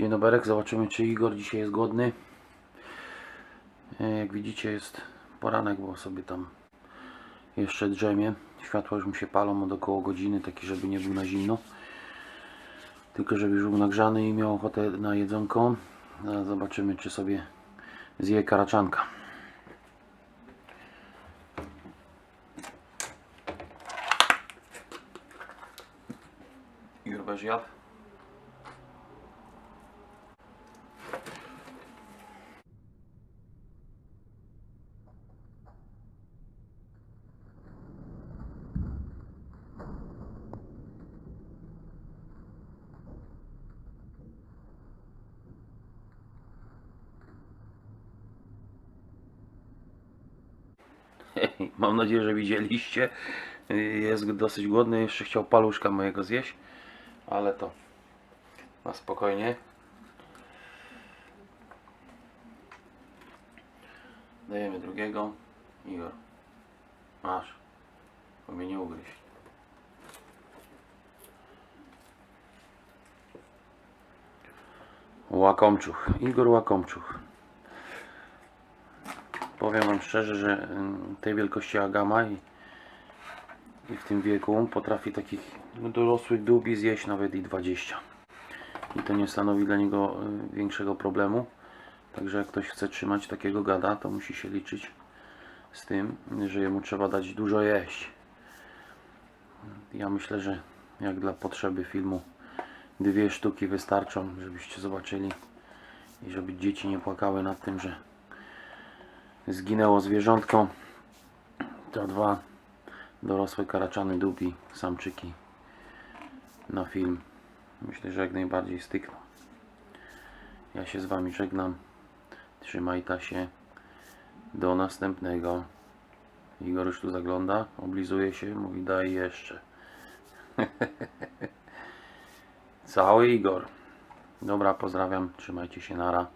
Dzień dobry, zobaczymy czy Igor dzisiaj jest głodny. E, Jak widzicie jest poranek, bo sobie tam jeszcze drzemie. Światła już mu się palą od około godziny, taki żeby nie był na zimno. Tylko żeby już był nagrzany i miał ochotę na jedzonko. Zaraz zobaczymy czy sobie zje karaczanka. Igor będzie jadł? Mam nadzieję, że widzieliście. Jest dosyć głodny, jeszcze chciał paluszka mojego zjeść, ale to na spokojnie. Dajemy drugiego. Igor, masz. Bo mnie nie ugryźć. Łakomczuch. Igor Łakomczuch. Powiem Wam szczerze, że tej wielkości agama i, i w tym wieku potrafi takich dorosłych dubi zjeść nawet i 20. I to nie stanowi dla niego y, większego problemu. Także jak ktoś chce trzymać takiego gada, to musi się liczyć z tym, że jemu trzeba dać dużo jeść. Ja myślę, że jak dla potrzeby filmu dwie sztuki wystarczą, żebyście zobaczyli i żeby dzieci nie płakały nad tym, że zginęło zwierzątko. To dwa dorosłe karaczany dubi, samczyki na film. Myślę, że jak najbardziej stykną. Ja się z Wami żegnam. Trzymajta się. Do następnego. Igor już tu zagląda, oblizuje się, mówi daj jeszcze. Cały Igor. Dobra, pozdrawiam. Trzymajcie się, nara.